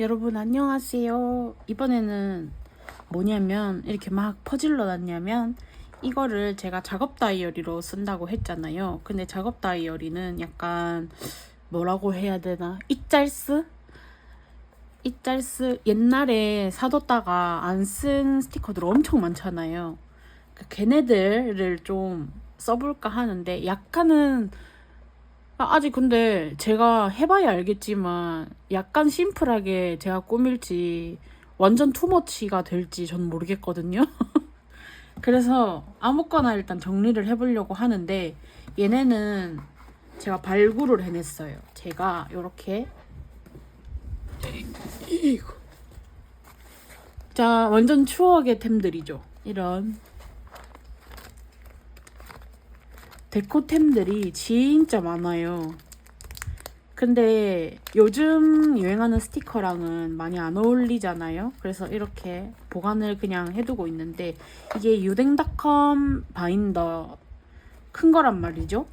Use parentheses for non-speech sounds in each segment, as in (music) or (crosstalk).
여러분 안녕하세요. 이번에는 뭐냐면 이렇게 막 퍼질러 놨냐면 이거를 제가 작업 다이어리로 쓴다고 했잖아요. 근데 작업 다이어리는 약간 뭐라고 해야 되나? 이짤스? 이짤스 옛날에 사뒀다가 안 쓴 스티커들 엄청 많잖아요. 그 걔네들을 좀 써볼까 하는데 약간은 아, 아직 근데 제가 해봐야 알겠지만 약간 심플하게 제가 꾸밀지 완전 투머치가 될지 전 모르겠거든요. (laughs) 그래서 아무거나 일단 정리를 해보려고 하는데 얘네는 제가 발굴을 해냈어요. 제가 이렇게 자 완전 추억의 템들이죠. 이런 데코템들이 진짜 많아요. 근데 요즘 유행하는 스티커랑은 많이 안 어울리잖아요. 그래서 이렇게 보관을 그냥 해두고 있는데 이게 유댕닷컴 바인더 큰 거란 말이죠.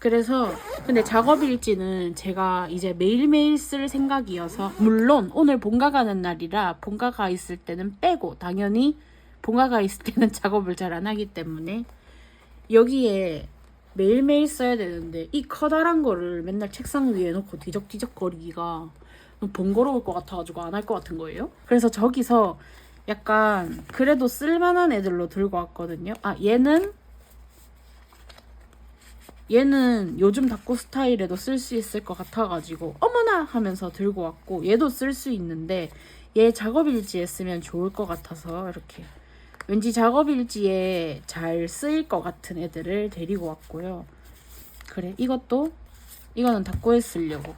그래서 근데 작업일지는 제가 이제 매일매일 쓸 생각이어서 물론 오늘 본가 가는 날이라 본가가 있을 때는 빼고 당연히 본가가 있을 때는 (laughs) 작업을 잘 안 하기 때문에 여기에 매일매일 써야 되는데 이 커다란 거를 맨날 책상 위에 놓고 뒤적뒤적 거리기가 번거로울 것 같아가지고 안 할 것 같은 거예요. 그래서 저기서 약간 그래도 쓸만한 애들로 들고 왔거든요. 아 얘는 얘는 요즘 닭고 스타일에도 쓸 수 있을 것 같아가지고 어머나 하면서 들고 왔고 얘도 쓸 수 있는데 얘 작업일지에 쓰면 좋을 것 같아서 이렇게 왠지 작업 일지에 잘 쓰일 것 같은 애들을 데리고 왔고요. 그래 이것도 이거는 닭고에 쓰려고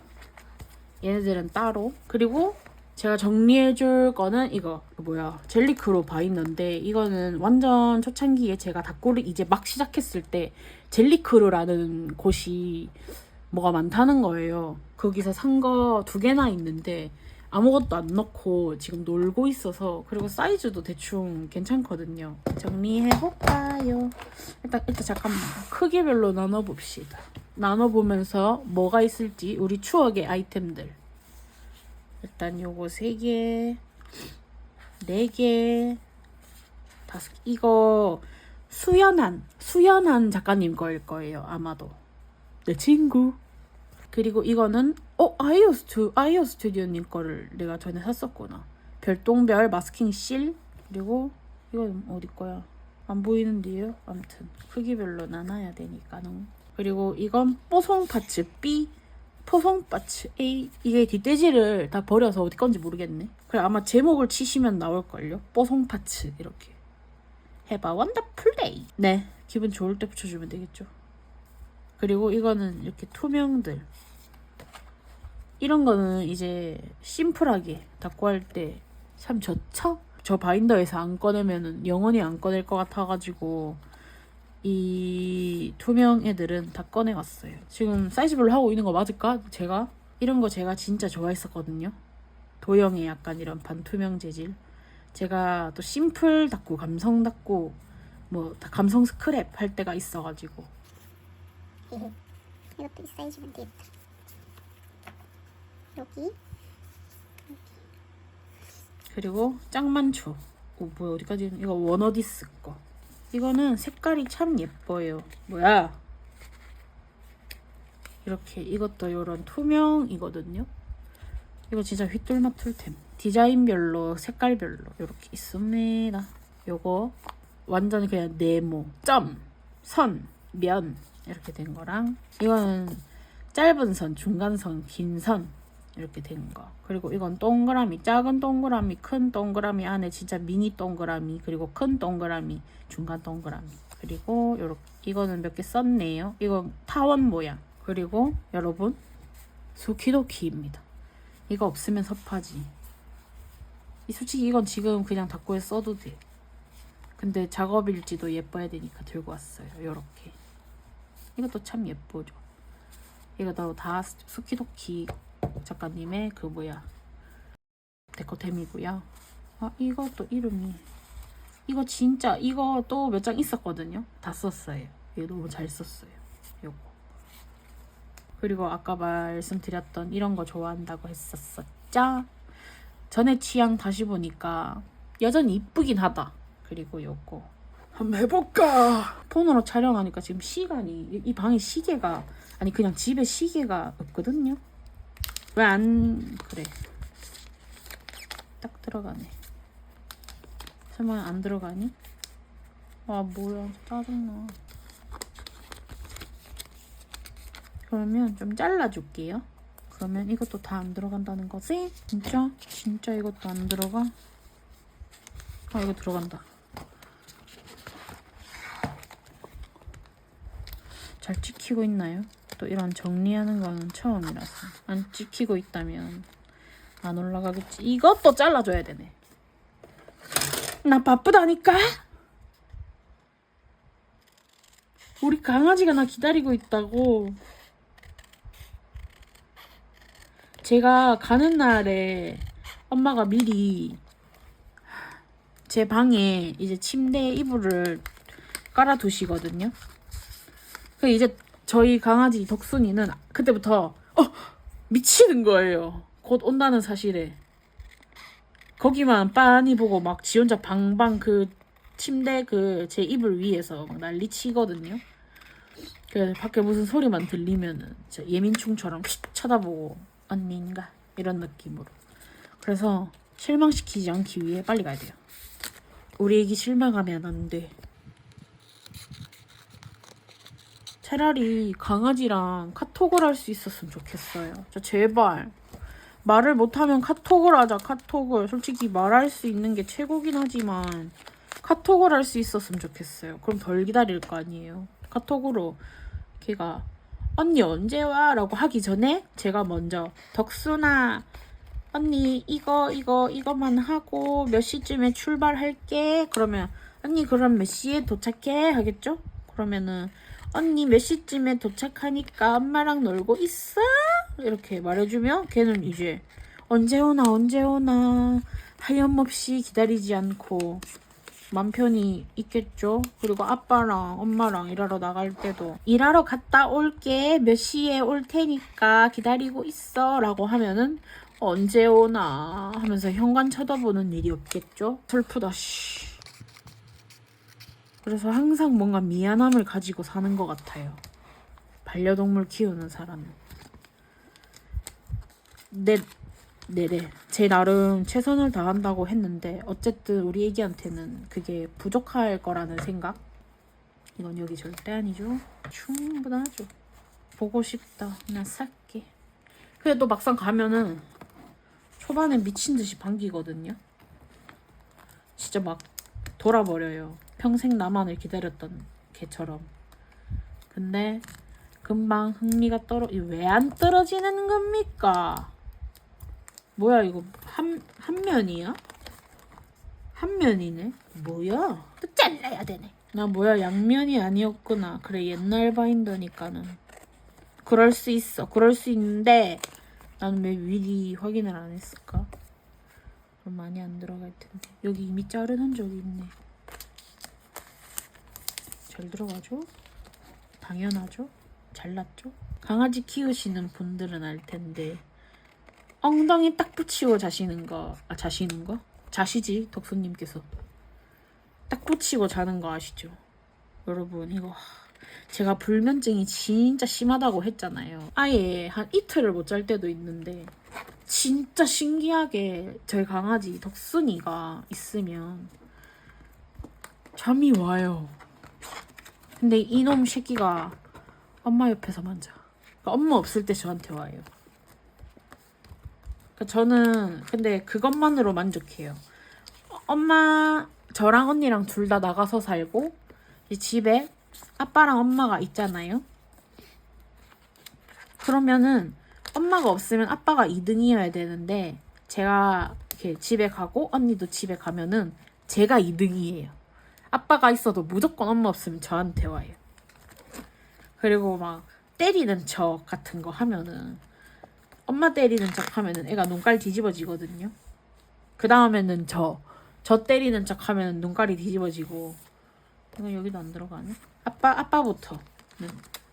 얘네들은 따로 그리고 제가 정리해줄 거는 이거 그 뭐야 젤리크로 바이너인데 이거는 완전 초창기에 제가 닭고를 이제 막 시작했을 때 젤리크로라는 곳이 뭐가 많다는 거예요. 거기서 산 거 두 개나 있는데 아무것도 안 넣고 지금 놀고 있어서 그리고 사이즈도 대충 괜찮거든요. 정리해 볼까요? 일단 일단 잠깐만 크기별로 나눠 봅시다. 나눠 보면서 뭐가 있을지 우리 추억의 아이템들. 일단 요거 세 개, 네 개, 다섯 개. 이거 수연한 수연한 작가님 거일 거예요 아마도. 내 친구. 그리고 이거는 어 아이오 스튜 아이오 스튜디오님 거를 내가 전에 샀었구나. 별똥별 마스킹 실 그리고 이건 어디 거야? 안 보이는데요. 아무튼 크기별로 나눠야 되니까는. 그리고 이건 뽀송 파츠 B, 포송 파츠 A. 이게 뒷돼지를 다 버려서 어디 건지 모르겠네. 그래 아마 제목을 치시면 나올 걸요. 뽀송 파츠 이렇게. 해봐 원더풀 데이. 네 기분 좋을 때 붙여주면 되겠죠. 그리고 이거는 이렇게 투명들. 이런 거는 이제 심플하게 닦고 할 때 참 좋죠? 저 바인더에서 안 꺼내면은 영원히 안 꺼낼 것 같아가지고 이 투명 애들은 다 꺼내왔어요. 지금 사이즈별로 하고 있는 거 맞을까? 제가 이런 거 제가 진짜 좋아했었거든요. 도형의 약간 이런 반투명 재질. 제가 또 심플 닦고 감성 닦고 뭐다 감성 스크랩 할 때가 있어가지고 (laughs) 이 사이즈면 되겠다. 여기 그리고 짱만초. 오 뭐야 어디까지 이거 원어디스 거. 이거는 색깔이 참 예뻐요. 뭐야? 이렇게 이것도 이런 투명이거든요. 이거 진짜 휘뚤마뚤템. 디자인별로 색깔별로 이렇게 있습니다. 요거 완전 그냥 네모, 점, 선, 면 이렇게 된 거랑 이거는 짧은 선, 중간 선, 긴 선 이렇게 된 거. 그리고 이건 동그라미, 작은 동그라미, 큰 동그라미 안에 진짜 미니 동그라미, 그리고 큰 동그라미, 중간 동그라미. 그리고 요렇게 이거는 몇 개 썼네요. 이건 타원 모양. 그리고 여러분 수키도키입니다. 이거 없으면 섭하지. 이 솔직히 이건 지금 그냥 닦고에 써도 돼. 근데 작업일지도 예뻐야 되니까 들고 왔어요. 요렇게. 이것도 참 예쁘죠. 이거 다 수키도키 작가님의 그 뭐야 데코템이고요. 아 이것도 이름이 이거 진짜 이거 또 몇 장 있었거든요. 다 썼어요. 이거 너무 잘 썼어요. 요거 그리고 아까 말씀드렸던 이런 거 좋아한다고 했었었죠. 전에 취향 다시 보니까 여전히 이쁘긴 하다. 그리고 요거 한번 해볼까? 폰으로 촬영하니까 지금 시간이 이- 이 방에 시계가 아니 그냥 집에 시계가 없거든요. 왜 안 그래? 딱 들어가네. 설마 안 들어가니? 아 뭐야 짜증나. 그러면 좀 잘라줄게요. 그러면 이것도 다 안 들어간다는 거지? 진짜? 진짜 이것도 안 들어가? 아 이거 들어간다. 잘 찍히고 있나요? 또 이런 정리하는 거는 처음이라서 안 찍히고 있다면 안 올라가겠지. 이것도 잘라줘야 되네. 나 바쁘다니까. 우리 강아지가 나 기다리고 있다고. 제가 가는 날에 엄마가 미리 제 방에 이제 침대 이불을 깔아두시거든요. 그 이제 저희 강아지 덕순이는 그때부터 어 미치는 거예요. 곧 온다는 사실에 거기만 빤히 보고 막 지 혼자 방방 그 침대 그 제 이불 위에서 막 난리 치거든요. 그 밖에 무슨 소리만 들리면은 예민충처럼 휙 쳐다보고 언니인가 이런 느낌으로. 그래서 실망시키지 않기 위해 빨리 가야 돼요. 우리 애기 실망하면 안 돼. 차라리 강아지랑 카톡을 할 수 있었으면 좋겠어요. 저 제발 말을 못하면 카톡을 하자 카톡을 솔직히 말할 수 있는 게 최고긴 하지만 카톡을 할 수 있었으면 좋겠어요. 그럼 덜 기다릴 거 아니에요. 카톡으로 걔가 언니 언제 와? 라고 하기 전에 제가 먼저 덕순아 언니 이거 이거 이거만 하고 몇 시쯤에 출발할게 그러면 언니 그럼 몇 시에 도착해 하겠죠? 그러면은 언니 몇 시쯤에 도착하니까 엄마랑 놀고 있어? 이렇게 말해주면 걔는 이제 언제 오나 언제 오나 하염없이 기다리지 않고 맘 편히 있겠죠. 그리고 아빠랑 엄마랑 일하러 나갈 때도 일하러 갔다 올게 몇 시에 올 테니까 기다리고 있어 라고 하면은 언제 오나 하면서 현관 쳐다보는 일이 없겠죠. 슬프다. 씨. 그래서 항상 뭔가 미안함을 가지고 사는 것 같아요. 반려동물 키우는 사람은. 네, 네네. 제 나름 최선을 다한다고 했는데 어쨌든 우리 애기한테는 그게 부족할 거라는 생각? 이건 여기 절대 아니죠. 충분하죠. 보고 싶다. 나 살게. 근데 또 막상 가면은 초반에 미친 듯이 반기거든요. 진짜 막 돌아버려요. 평생 나만을 기다렸던 개처럼. 근데 금방 흥미가 떨어 왜 안 떨어지는 겁니까? 뭐야 이거 한, 한 면이야? 한 면이네? 뭐야? 또 잘라야 되네. 나 뭐야 양면이 아니었구나. 그래 옛날 바인더니까는. 그럴 수 있어. 그럴 수 있는데 나는 왜 미리 확인을 안 했을까? 그럼 많이 안 들어갈 텐데. 여기 이미 자른 흔적이 있네. 잘 들어가죠? 당연하죠? 잘났죠? 강아지 키우시는 분들은 알 텐데 엉덩이 딱 붙이고 자시는 거, 아 자시는 거? 자시지 덕수님께서 딱 붙이고 자는 거 아시죠? 여러분 이거 하, 제가 불면증이 진짜 심하다고 했잖아요. 아예 한 이틀을 못 잘 때도 있는데 진짜 신기하게 저희 강아지 덕순이가 있으면 잠이 와요. 근데 이놈 새끼가 엄마 옆에서만 자. 그러니까 엄마 없을 때 저한테 와요. 그러니까 저는 근데 그것만으로 만족해요. 어, 엄마 저랑 언니랑 둘 다 나가서 살고 이 집에 아빠랑 엄마가 있잖아요. 그러면은 엄마가 없으면 아빠가 2등이어야 되는데 제가 이렇게 집에 가고 언니도 집에 가면은 제가 2등이에요. 아빠가 있어도 무조건 엄마 없으면 저한테 와요. 그리고 막 때리는 척 같은 거 하면은 엄마 때리는 척 하면은 애가 눈깔 뒤집어지거든요. 그 다음에는 저, 저 때리는 척 하면은 눈깔이 뒤집어지고. 이거 여기도 안 들어가네. 아빠, 아빠부터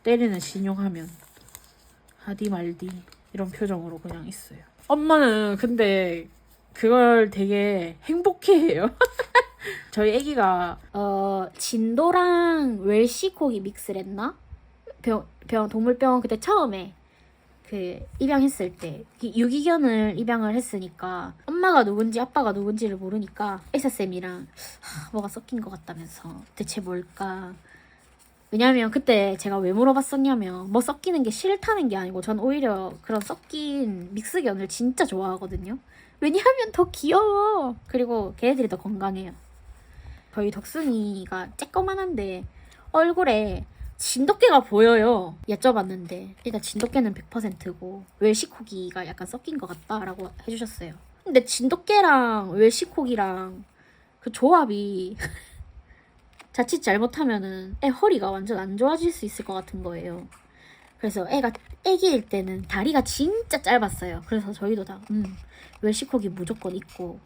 때리는 신용하면 하디 말디 이런 표정으로 그냥 있어요. 엄마는 근데 그걸 되게 행복해해요. (laughs) 저희 아기가 어 진도랑 웰시코기 믹스를 했나? 병, 병 동물병원 그때 처음에 그 입양했을 때 이- 유기견을 입양을 했으니까 엄마가 누군지 아빠가 누군지를 모르니까 의사쌤이랑 하, 뭐가 섞인 것 같다면서 대체 뭘까? 왜냐면 그때 제가 왜 물어봤었냐면 뭐 섞이는 게 싫다는 게 아니고 전 오히려 그런 섞인 믹스견을 진짜 좋아하거든요. 왜냐하면 더 귀여워. 그리고 걔네들이 더 건강해요 저희 덕순이가 쬐꺼만한데 얼굴에 진돗개가 보여요. 여쭤봤는데 일단 진돗개는 100%고 웰시코기가 약간 섞인 것 같다라고 해주셨어요. 근데 진돗개랑 웰시코기랑 그 조합이 (laughs) 자칫 잘못하면은 애 허리가 완전 안 좋아질 수 있을 것 같은 거예요. 그래서 애가 애기일 때는 다리가 진짜 짧았어요. 그래서 저희도 다 음, 웰시코기 무조건 있고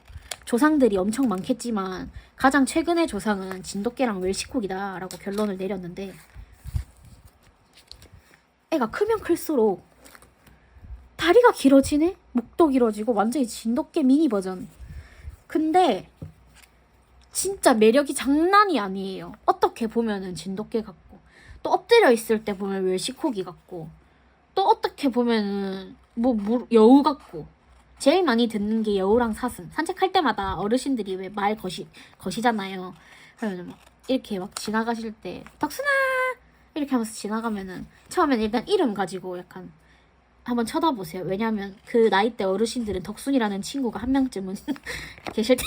조상들이 엄청 많겠지만 가장 최근의 조상은 진돗개랑 웰시코기다라고 결론을 내렸는데 애가 크면 클수록 다리가 길어지네? 목도 길어지고 완전히 진돗개 미니 버전. 근데 진짜 매력이 장난이 아니에요. 어떻게 보면은 진돗개 같고 또 엎드려 있을 때 보면 웰시코기 같고 또 어떻게 보면은 뭐 물- 여우 같고 제일 많이 듣는 게 여우랑 사슴. 산책할 때마다 어르신들이 왜 말 거시 거시잖아요. 그러면 막 이렇게 막 지나가실 때 덕순아 이렇게 하면서 지나가면은 처음엔 일단 이름 가지고 약간 한번 쳐다보세요. 왜냐하면 그 나이 때 어르신들은 덕순이라는 친구가 한 명쯤은 (laughs) 계실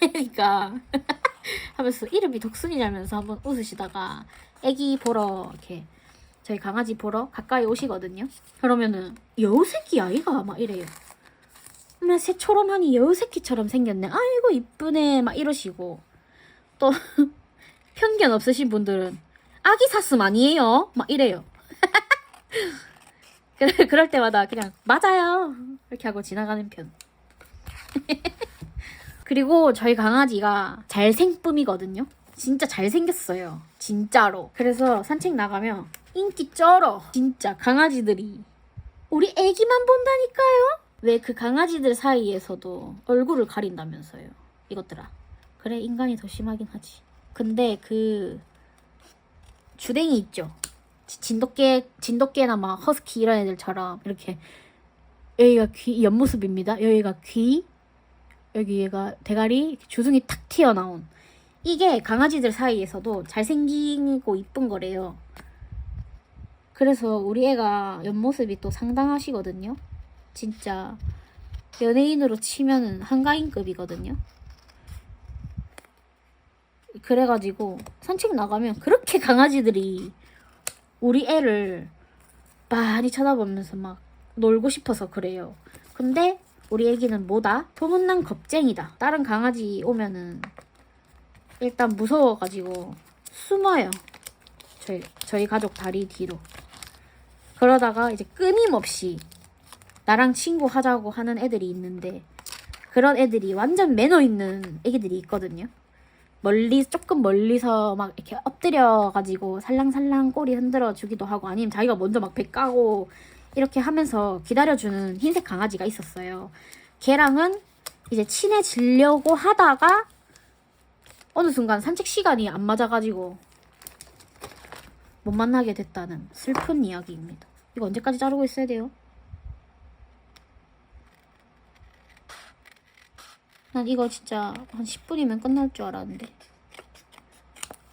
테니까 (laughs) 하면서 이름이 덕순이냐면서 한번 웃으시다가 애기 보러 이렇게 저희 강아지 보러 가까이 오시거든요. 그러면은 여우 새끼 아이가 막 이래요. 막 새초롬하니 여우 새끼처럼 생겼네. 아이고 이쁘네. 막 이러시고 또 (laughs) 편견 없으신 분들은 아기 사슴 아니에요? 막 이래요. (laughs) 그래- 그럴 때마다 그냥 맞아요. 이렇게 하고 지나가는 편. (laughs) 그리고 저희 강아지가 잘생쁨이거든요. 진짜 잘생겼어요. 진짜로. 그래서 산책 나가면 인기 쩔어. 진짜 강아지들이 우리 애기만 본다니까요. 왜 그 강아지들 사이에서도 얼굴을 가린다면서요. 이것들아. 그래 인간이 더 심하긴 하지. 근데 그 주댕이 있죠. 지- 진돗개 진돗개나 막 허스키 이런 애들처럼 이렇게 여기가 귀 옆모습입니다. 여기가 귀 여기 얘가 대가리 주둥이 탁 튀어나온 이게 강아지들 사이에서도 잘생기고 이쁜 거래요. 그래서 우리 애가 옆모습이 또 상당하시거든요. 진짜 연예인으로 치면은 한가인급이거든요. 그래가지고 산책 나가면 그렇게 (laughs) 강아지들이 우리 애를 많이 쳐다보면서 막 놀고 싶어서 그래요. 근데 우리 애기는 뭐다? 소문난 겁쟁이다. 다른 강아지 오면은 일단 무서워가지고 숨어요. 저희 저희 가족 다리 뒤로. 그러다가 이제 끊임없이 나랑 친구 하자고 하는 애들이 있는데 그런 애들이 완전 매너 있는 애기들이 있거든요. 멀리 조금 멀리서 막 이렇게 엎드려 가지고 살랑살랑 꼬리 흔들어 주기도 하고 아니면 자기가 먼저 막 배 까고 이렇게 하면서 기다려주는 흰색 강아지가 있었어요. 걔랑은 이제 친해지려고 하다가 어느 순간 산책 시간이 안 맞아가지고 못 만나게 됐다는 슬픈 이야기입니다. 이거 언제까지 자르고 있어야 돼요? 난 이거 진짜 한 10분이면 끝날 줄 알았는데.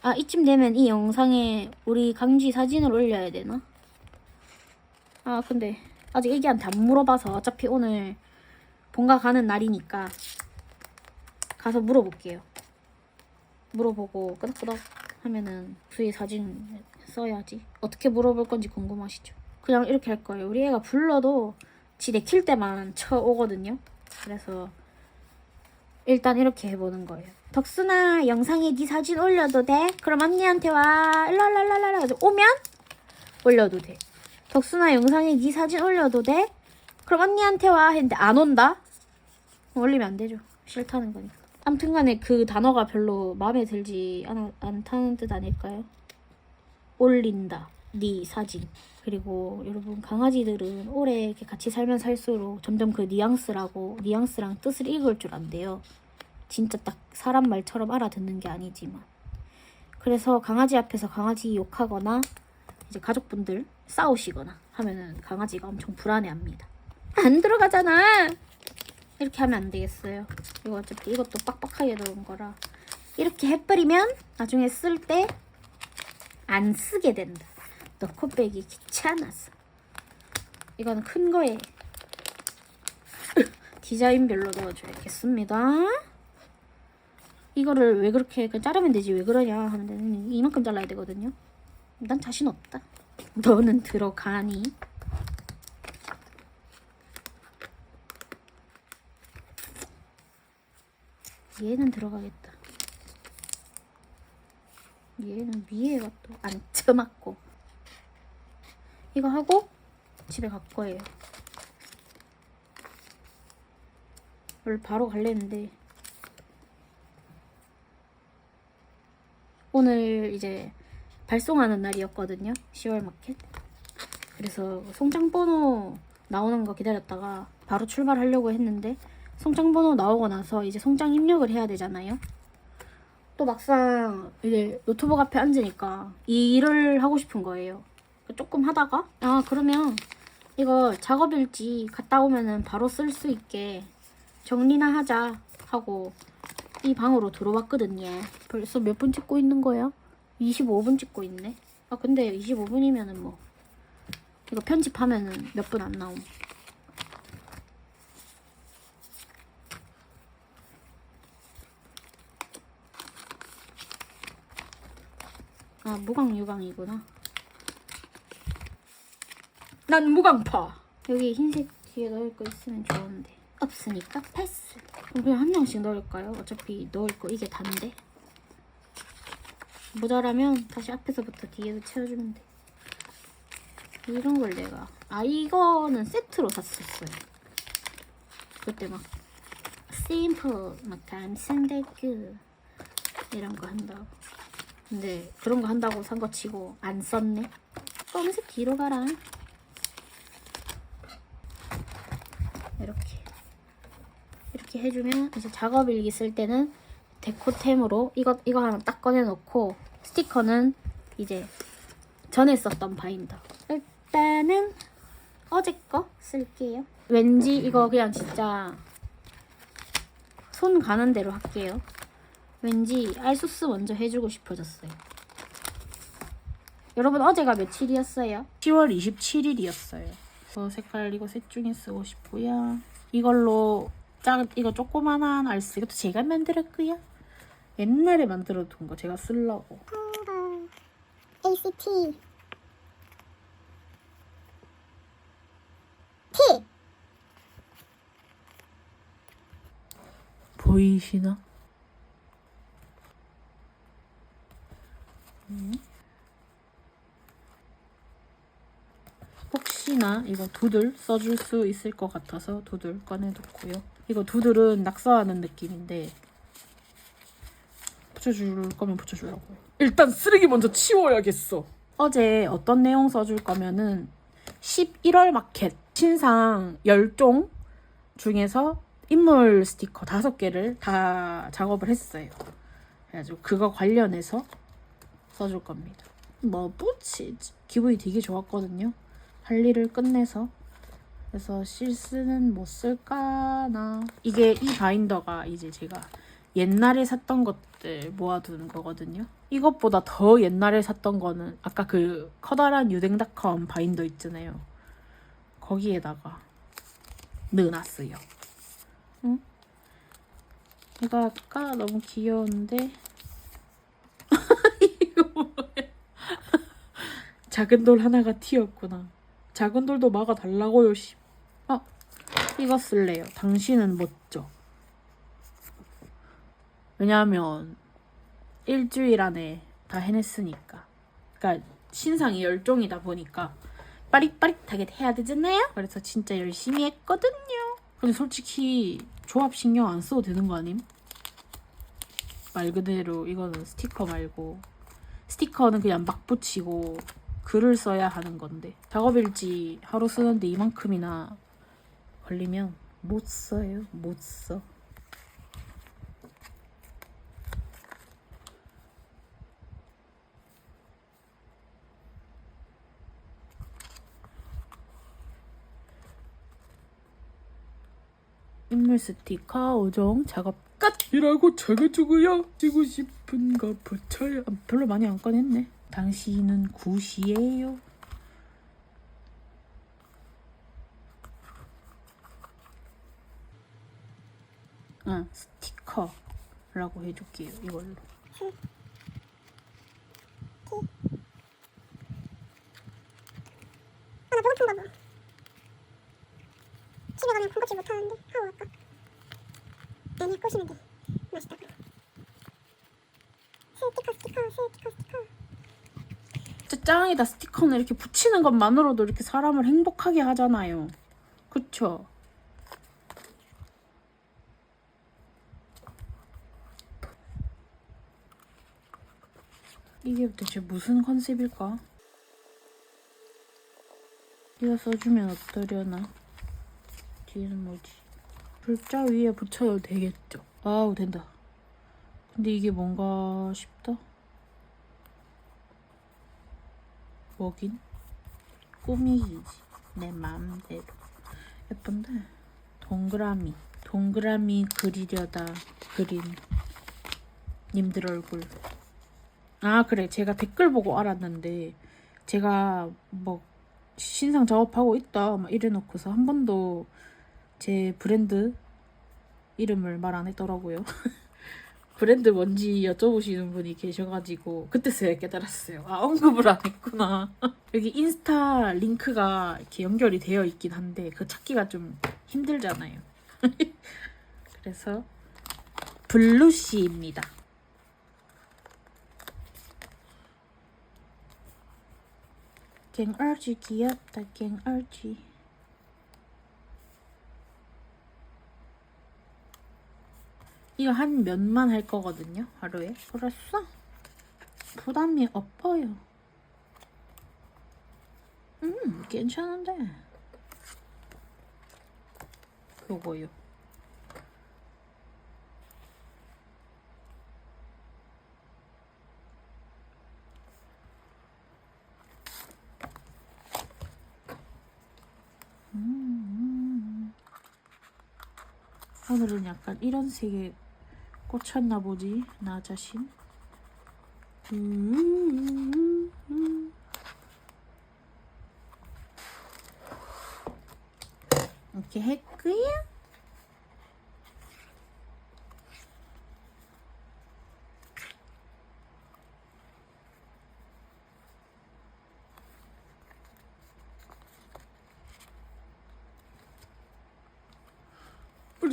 아, 이쯤 되면 이 영상에 우리 강쥐 사진을 올려야 되나? 아, 근데 아직 애기한테 안 물어봐서 어차피 오늘 본가 가는 날이니까 가서 물어볼게요. 물어보고 끄덕끄덕 하면은 주위 사진 써야지. 어떻게 물어볼 건지 궁금하시죠? 그냥 이렇게 할 거예요. 우리 애가 불러도 지 내킬 때만 쳐오거든요. 그래서 일단 이렇게 해보는 거예요. 덕순아 영상에 네 사진 올려도 돼? 그럼 언니한테 와. 일랄랄랄라 오면 올려도 돼. 덕순아 영상에 네 사진 올려도 돼? 그럼 언니한테 와 했는데 안 온다? 올리면 안 되죠. 싫다는 거니까. 아무튼간에 그 단어가 별로 마음에 들지 않, 않다는 뜻 아닐까요? 올린다. 니 사진. 그리고 여러분 강아지들은 오래 이렇게 같이 살면 살수록 점점 그 뉘앙스라고 뉘앙스랑 뜻을 읽을 줄 안돼요. 진짜 딱 사람 말처럼 알아듣는 게 아니지만. 그래서 강아지 앞에서 강아지 욕하거나 이제 가족분들 싸우시거나 하면은 강아지가 엄청 불안해합니다. 안 들어가잖아. 이렇게 하면 안 되겠어요. 이거 어차피 이것도 빡빡하게 넣은 거라 이렇게 해버리면 나중에 쓸 때 안 쓰게 된다. 넣고 빼기 귀찮아서. 이거는 큰 거에 (laughs) 디자인별로 넣어줘야겠습니다. 이거를 왜 그렇게 그냥 자르면 되지 왜 그러냐 하는데 이만큼 잘라야 되거든요. 난 자신 없다. 너는 들어가니? 얘는 들어가겠다. 얘는 위에가 또안 (laughs) 처맞고 이거 하고 집에 갈 거예요. 원래 바로 갈랬는데 오늘 이제 발송하는 날이었거든요. 10월 마켓. 그래서 송장 번호 나오는 거 기다렸다가 바로 출발하려고 했는데 송장 번호 나오고 나서 이제 송장 입력을 해야 되잖아요. 또 막상 이제 노트북 앞에 앉으니까 이 일을 하고 싶은 거예요. 조금 하다가 아 그러면 이거 작업일지 갔다 오면은 바로 쓸 수 있게 정리나 하자 하고 이 방으로 들어왔거든요. 벌써 몇 분 찍고 있는 거예요? 25분 찍고 있네. 아 근데 25분이면은 뭐 이거 편집하면은 몇 분 안 나옴. 아 무광 유광이구나. 난 무광파. 여기 흰색 뒤에 넣을 거 있으면 좋은데 없으니까 패스. 그럼 그냥 한 장씩 넣을까요? 어차피 넣을 거 이게 단데. 모자라면 다시 앞에서부터 뒤에서 채워주면 돼. 이런 걸 내가 아 이거는 세트로 샀었어요. 그때 막 심플 막 감성데크 이런 거 한다고. 근데 그런 거 한다고 산 거 치고 안 썼네. 검은색 뒤로 가라. 이렇게 이렇게 해주면 이제 작업 일기 쓸 때는 데코템으로 이거 이거 하나 딱 꺼내 놓고 스티커는 이제 전에 썼던 바인더. 일단은 어제 거 쓸게요. 왠지 이거 그냥 진짜 손 가는 대로 할게요. 왠지 알소스 먼저 해주고 싶어졌어요. 여러분 어제가 며칠이었어요? 10월 27일이었어요. 저 색깔 이거 셋 중에 쓰고 싶고요. 이걸로 작 이거 조그만한 알스 이것도 제가 만들었고요. 옛날에 만들어둔 거 제가 쓰려고. ACT T 보이시나? 음. 혹시나 이거 두들 써줄 수 있을 것 같아서 두들 꺼내놓고요. 이거 두들은 낙서하는 느낌인데 붙여줄 거면 붙여주려고 요. 일단 쓰레기 먼저 치워야겠어. 어제 어떤 내용 써줄 거면은 11월 마켓 신상 10종 중에서 인물 스티커 다섯 개를 다 작업을 했어요. 그래가지고 그거 관련해서 써줄 겁니다. 뭐 붙이지? 기분이 되게 좋았거든요. 할 일을 끝내서 그래서 실스는 뭐 쓸까나 이게 이 바인더가 이제 제가 옛날에 샀던 것들 모아두는 거거든요. 이것보다 더 옛날에 샀던 거는 아까 그 커다란 유댕닷컴 바인더 있잖아요. 거기에다가 넣어놨어요. 응? 이거 아까 너무 귀여운데 (laughs) 이거 뭐야? 작은 돌 하나가 튀었구나. 작은 돌도 막아달라고요. 씨. 어, 이거 쓸래요. 당신은 멋져. 왜냐하면 일주일 안에 다 해냈으니까. 그러니까 신상이 열종이다 보니까 빠릿빠릿하게 해야 되잖아요. 그래서 진짜 열심히 했거든요. 근데 솔직히 조합 신경 안 써도 되는 거 아님? 말 그대로 이거는 스티커 말고 스티커는 그냥 막 붙이고 글을 써야 하는 건데 작업일지 하루 쓰는데 이만큼이나 걸리면 못 써요. 못 써. 인물 스티커 5종 작업 끝 이라고 적어주고요. 쓰고 싶은 거 붙여요. 아, 별로 많이 안 꺼냈네. 당신은 굿이에요. 응, 스티커라고 해줄게요. 이걸로. 아, 나 배고픈가 봐. 집에 가면 군것질 못하는데 하고 갈까? 아니야, 꼬시면 돼. 맛있다. 스티커, 스티커, 스티커, 스티커. 짱이다. 스티커는 이렇게 붙이는 것만으로도 이렇게 사람을 행복하게 하잖아요. 그쵸? 이게 도대체 무슨 컨셉일까? 이거 써주면 어떠려나? 뒤에는 뭐지? 글자 위에 붙여도 되겠죠? 아우 된다. 근데 이게 뭔가 싶다. 뭐긴? 꾸미기지. 내 마음대로. 예쁜데? 동그라미. 동그라미 그리려다 그린 님들 얼굴. 아, 그래. 제가 댓글 보고 알았는데, 제가 뭐, 신상 작업하고 있다. 막 이래놓고서 한 번도 제 브랜드 이름을 말 안 했더라고요. (laughs) 브랜드 뭔지 여쭤보시는 분이 계셔가지고 그때서야 깨달았어요. 아 언급을 안 했구나. (laughs) 여기 인스타 링크가 이렇게 연결이 되어 있긴 한데 그 찾기가 좀 힘들잖아요. (laughs) 그래서 블루씨입니다. 갱얼지 귀엽다 갱얼지. 이거 한 면만 할 거거든요 하루에. 그랬어? 부담이 없어요. 음 괜찮은데. 요거요 오늘은 약간 이런 색에 꽂혔나 보지 나 자신? 음, 이렇게 했고요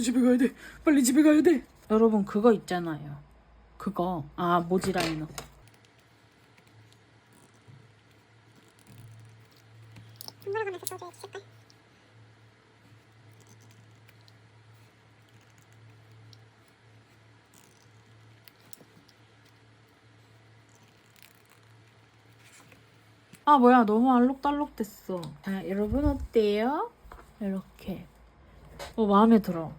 빨리 집에 가야 돼. 빨리 집에 가야 돼. 여러분 그거 있잖아요. 그거 아 써줘야지, 색깔. 아 뭐야 너무 알록달록 됐어. 아 여러분 어때요? 이렇게. 어 마음에 들어.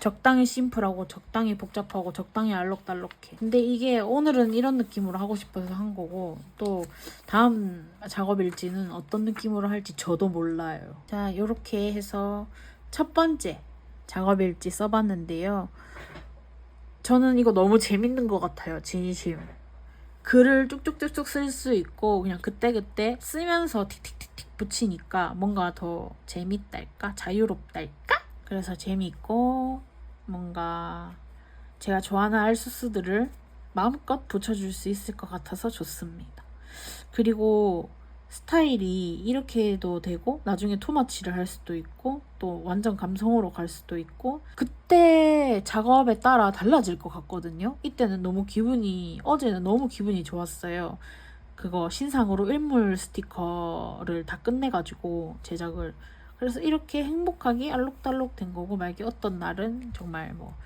적당히 심플하고 적당히 복잡하고 적당히 알록달록해. 근데 이게 오늘은 이런 느낌으로 하고 싶어서 한 거고 또 다음 작업일지는 어떤 느낌으로 할지 저도 몰라요. 자 이렇게 해서 첫 번째 작업일지 써봤는데요. 저는 이거 너무 재밌는 것 같아요. 진심. 글을 쭉쭉쭉쭉 쓸 수 있고 그냥 그때그때 쓰면서 틱틱틱틱 붙이니까 뭔가 더 재밌달까 자유롭달까 그래서 재밌고 뭔가 제가 좋아하는 알수스들을 마음껏 붙여줄 수 있을 것 같아서 좋습니다. 그리고 스타일이 이렇게 해도 되고 나중에 토마치를 할 수도 있고 또 완전 감성으로 갈 수도 있고 그때 작업에 따라 달라질 것 같거든요. 이때는 너무 기분이 어제는 너무 기분이 좋았어요. 그거 신상으로 일물 스티커를 다 끝내가지고 제작을 그래서 이렇게 행복하게 알록달록 된 거고 만약에 어떤 날은 정말 뭐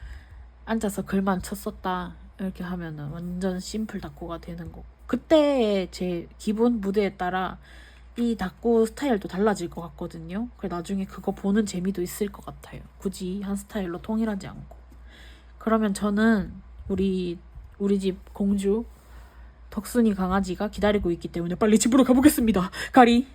앉아서 글만 쳤었다 이렇게 하면은 완전 심플 다코가 되는 거고 그때 제 기분 무드에 따라 이 닦고 스타일도 달라질 것 같거든요. 그래 나중에 그거 보는 재미도 있을 것 같아요. 굳이 한 스타일로 통일하지 않고. 그러면 저는 우리 우리 집 공주 덕순이 강아지가 기다리고 있기 때문에 빨리 집으로 가보겠습니다. 가리.